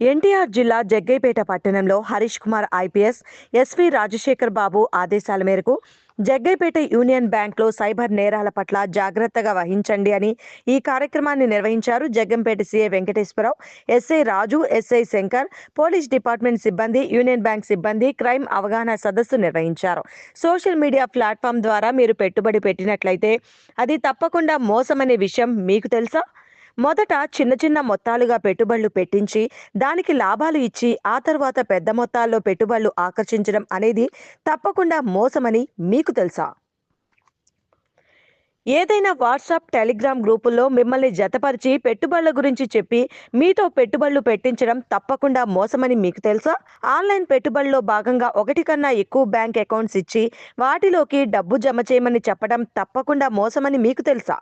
ఎన్టీఆర్ జిల్లా జగ్గైపేట పట్టణంలో Harish Kumar IPS SV Rajasekhar Babu ఆదేశాల మేరకు జగ్గైపేట యూనియన్ బ్యాంక్లో సైబర్ నేరాల పట్ల జాగ్రత్తగా వహించండి అని ఈ కార్యక్రమాన్ని నిర్వహించారు Jaggampeta CA Venkateswararao SI Raju SI Shankar police department సిబ్బంది యూనియన్ బ్యాంక్ సిబ్బంది క్రైమ్ అవగాహన సదస్సు నిర్వహించారు. సోషల్ మీడియా ప్లాట్ఫామ్ ద్వారా మీరు పెట్టుబడి పెట్టినట్లయితే అది తప్పకుండా మోసమనే విషయం మీకు తెలుసా? మొదట చిన్న చిన్న మొత్తాలుగా పెట్టుబడులు పెట్టించి దానికి లాభాలు ఇచ్చి ఆ తర్వాత పెద్ద మొత్తాల్లో పెట్టుబడులు ఆకర్షించడం అనేది తప్పకుండా మోసమని మీకు తెలుసా? ఏదైనా వాట్సాప్ టెలిగ్రామ్ గ్రూపుల్లో మిమ్మల్ని జతపరిచి పెట్టుబడుల గురించి చెప్పి మీతో పెట్టుబడులు పెట్టించడం తప్పకుండా మోసమని మీకు తెలుసా? ఆన్లైన్ పెట్టుబడిలో భాగంగా ఒకటి కన్నా ఎక్కువ బ్యాంక్ అకౌంట్స్ ఇచ్చి వాటిలోకి డబ్బు జమ చేయమని చెప్పడం తప్పకుండా మోసమని మీకు తెలుసా?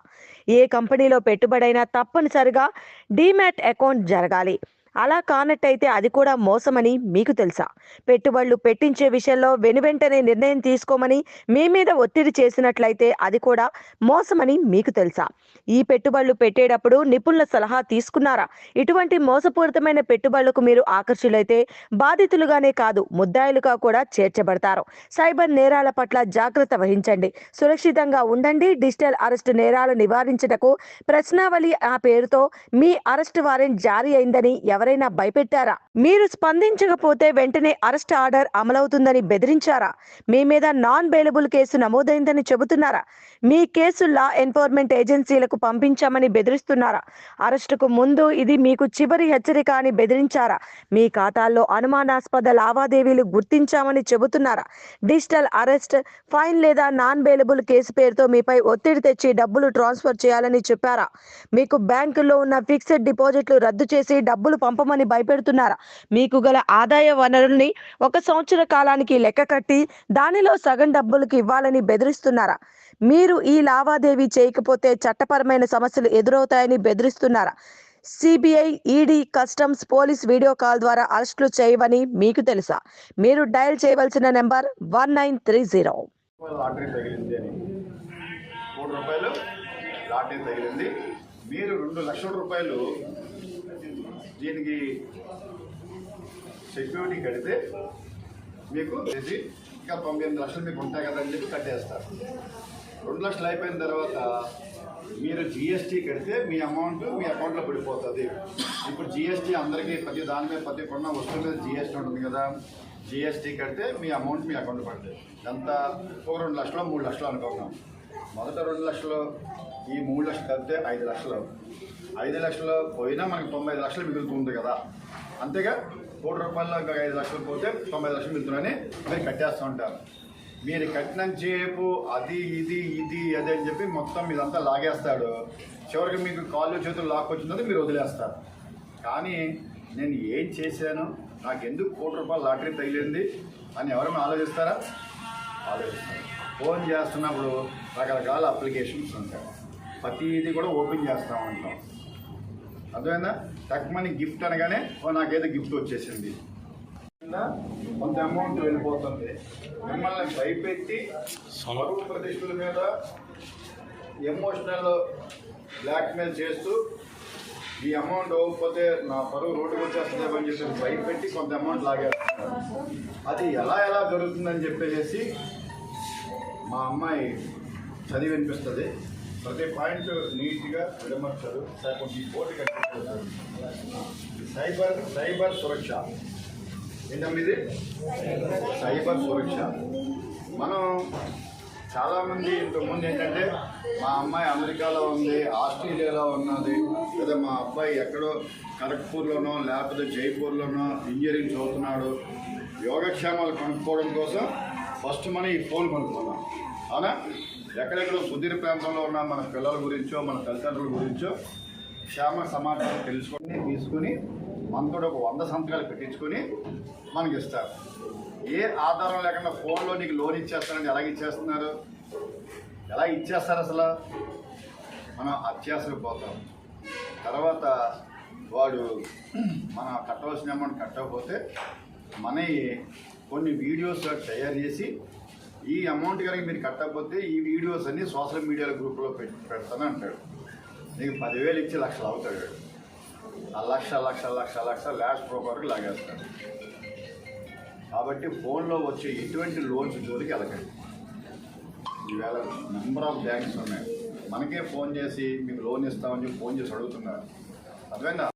ఏ కంపెనీలో పెట్టుబడైనా తప్పనిసరిగా డీమ్యాట్ అకౌంట్ జరగాలి. అలా కానట్టయితే అది కూడా మోసమని మీకు తెలుసా? పెట్టుబడులు పెట్టించే విషయంలో వెనువెంటనే నిర్ణయం తీసుకోమని మీ మీద ఒత్తిడి చేసినట్లయితే అది కూడా మోసమని మీకు తెలుసా? ఈ పెట్టుబడులు పెట్టేటప్పుడు నిపుణుల సలహా తీసుకున్నారా? ఇటువంటి మోసపూరితమైన పెట్టుబడులకు మీరు ఆకర్షులైతే బాధితులుగానే కాదు ముద్దాయిలుగా కూడా చేర్చబడతారు. సైబర్ నేరాల పట్ల జాగ్రత్త వహించండి. సురక్షితంగా ఉండండి. డిజిటల్ అరెస్ట్ నేరాలు నివారించటకు ప్రశ్నావళి ఆ పేరుతో మీ అరెస్ట్ వారెంట్ జారీ అయిందని ఎవరైనా భయపెట్టారా? మీరు స్పందించకపోతే వెంటనే అరెస్ట్ ఆర్డర్ అమలవుతుందని బెదిరించారా? మీ మీద నాన్ బెయిలబుల్ కేసు నమోదైందని చెబుతున్నారా? మీ కేసు లా ఎన్ఫోర్స్మెంట్ ఏజెన్సీలకు పంపించామని బెదిరిస్తున్నారా? అరెస్టుకు ముందు ఇది మీకు చివరి హెచ్చరిక అని బెదిరించారా? మీ ఖాతాల్లో అనుమానాస్పద లావాదేవీలు గుర్తించామని చెబుతున్నారా? డిజిటల్ అరెస్ట్ ఫైన్ లేదా నాన్ బెయిలబుల్ కేసు పేరుతో మీపై ఒత్తిడి తెచ్చి డబ్బులు ట్రాన్స్ఫర్ చేయాలని చెప్పారా? మీకు బ్యాంకుల్లో ఉన్న ఫిక్స్డ్ డిపాజిట్లు రద్దు చేసి డబ్బులు పంపమని భయపెడుతున్నారా? మీకు గల ఆదాయ వనరుల్ని ఒక సంవత్సర కాలానికి లెక్క కట్టి దానిలో సగం డబ్బులకు ఇవ్వాలని బెదిరిస్తున్నారా? మీరు ఈ లావాదేవీ చేయకపోతే చట్టపరమైన సమస్యలు ఎదురవుతాయని బెదిరిస్తున్నారా? CBI ED customs police video call ద్వారా అరెస్టులు చేయవని మీకు తెలుసా? మీరు డయల్ చేయవలసిన number one nine three zero. మూడు రూపాయలు లాటరీ తగిలింది. మీరు రెండు లక్షల రూపాయలు దీనికి సెక్యూరిటీ కడితే మీకు చేసి ఇంకా తొంభై ఎనిమిది లక్షలు మీకు ఉంటాయి కదా అని చెప్పి కట్టేస్తారు. రెండు లక్షలు అయిపోయిన తర్వాత మీరు జిఎస్టీ కడితే మీ అమౌంట్ మీ అకౌంట్లో పడిపోతుంది. ఇప్పుడు జిఎస్టీ అందరికీ ప్రతి దాని మీద ప్రతి కొన్న వస్తువు మీద జిఎస్టీ ఉంటుంది కదా. జిఎస్టీ కడితే మీ అమౌంట్ మీ అకౌంట్ పడుతుంది ఎంత ఒక రెండు లక్షలు మూడు లక్షలు అనుకున్నాం మొదట రెండు లక్షలు ఈ మూడు లక్షలు కలిపితే ఐదు లక్షలు. ఐదు లక్షలు పోయినా మనకి తొంభై ఐదు లక్షలు మిగులుతుంది కదా. అంతేగా కోటి రూపాయలు ఇంకా ఐదు లక్షలు పోతే తొంభై ఐదు లక్షలు మిగులుతున్నాయని మీరు కట్టేస్తూ ఉంటారు. మీరు కట్టినంతసేపు అది ఇది ఇది అది అని చెప్పి మొత్తం ఇదంతా లాగేస్తాడు. చివరికి మీకు కాళ్ళు చేతులు లాక్కొచ్చిందని మీరు వదిలేస్తారు. కానీ నేను ఏం చేశాను? నాకు ఎందుకు కోటి రూపాయలు లాటరీ తగిలింది? అని ఎవరైనా ఆలోచిస్తారా? ఆలోచిస్తారు. ఫోన్ చేస్తున్నప్పుడు రకరకాల అప్లికేషన్స్ ఉంటాయి. ప్రతిదీ కూడా ఓపెన్ చేస్తూ ఉంటాం. అర్థమైందా? తక్కువని గిఫ్ట్ అనగానే ఓ నాకేదో గిఫ్ట్ వచ్చేసింది. కొంత అమౌంట్ వెళ్ళిపోతుంది. మిమ్మల్ని భయపెట్టి పరువు ప్రతిష్ఠల మీద ఎమోషనల్ బ్లాక్మెయిల్ చేస్తూ ఈ అమౌంట్ ఇవ్వకపోతే నా పరువు రోడ్డుకు వచ్చేస్తుంది అని చెప్పి భయపెట్టి కొంత అమౌంట్ లాగేస్తున్నారు. అది ఎలా ఎలా జరుగుతుందని చెప్పేసి మా అమ్మాయి చదివి వినిపిస్తుంది. ప్రతి పాయింట్ నీట్గా విడమర్చారు. కొంచెం ఈ బోర్డు సైబర్ సైబర్ సురక్ష. ఏంటమ్మిది? సైబర్ సురక్ష. మనం చాలామంది ఇంతకుముందు ఏంటంటే మా అమ్మాయి అమెరికాలో ఉంది ఆస్ట్రేలియాలో ఉన్నది లేదా మా అబ్బాయి ఎక్కడో ఖరగ్పూర్లోనో లేకపోతే జైపూర్లోనో ఇంజనీరింగ్ చదువుతున్నాడు. యోగక్షేమాలు కనుక్కోవడం కోసం ఫస్ట్ మనం ఈ ఫోన్ కొనుక్కున్నాం అవునా? ఎక్కడెక్కడో సుదీర్ ప్రాంతంలో ఉన్న మన పిల్లల గురించో మన తల్లిదండ్రుల గురించో క్షేమ సమాచారం తెలుసుకొని తీసుకుని మనతో ఒక వంద సంతకాలు పెట్టించుకొని మనకి ఇస్తారు. ఏ ఆధారం లేకుండా ఫోన్లో నీకు లోన్ ఇచ్చేస్తారని ఎలా ఇచ్చేస్తున్నారు? ఎలా ఇచ్చేస్తారు అసలు? మనం అత్యాసకు పోతాం. తర్వాత వాడు మన కట్టవలసిన అమౌంట్ కట్టకపోతే మన కొన్ని వీడియోస్ తయారు చేసి ఈ అమౌంట్ కనుక మీరు కట్టకపోతే ఈ వీడియోస్ అన్ని సోషల్ మీడియా గ్రూప్లో పెట్టి పెడతాను అంటాడు. నీకు పదివేలు ఇచ్చి లక్షలు అవుతాడు ఆ లక్ష లక్ష లక్ష లక్ష లాస్ట్ బ్రోకర్కి లాగేస్తాడు. కాబట్టి ఫోన్లో వచ్చే ఎటువంటి లోన్స్ జోలికి వెళ్ళకండి. ఈవేళ నెంబర్ ఆఫ్ బ్యాంక్స్ ఉన్నాయి. మనకే ఫోన్ చేసి మీకు లోన్ ఇస్తామని చెప్పి ఫోన్ చేసి అడుగుతున్నారు. అర్థమైందా?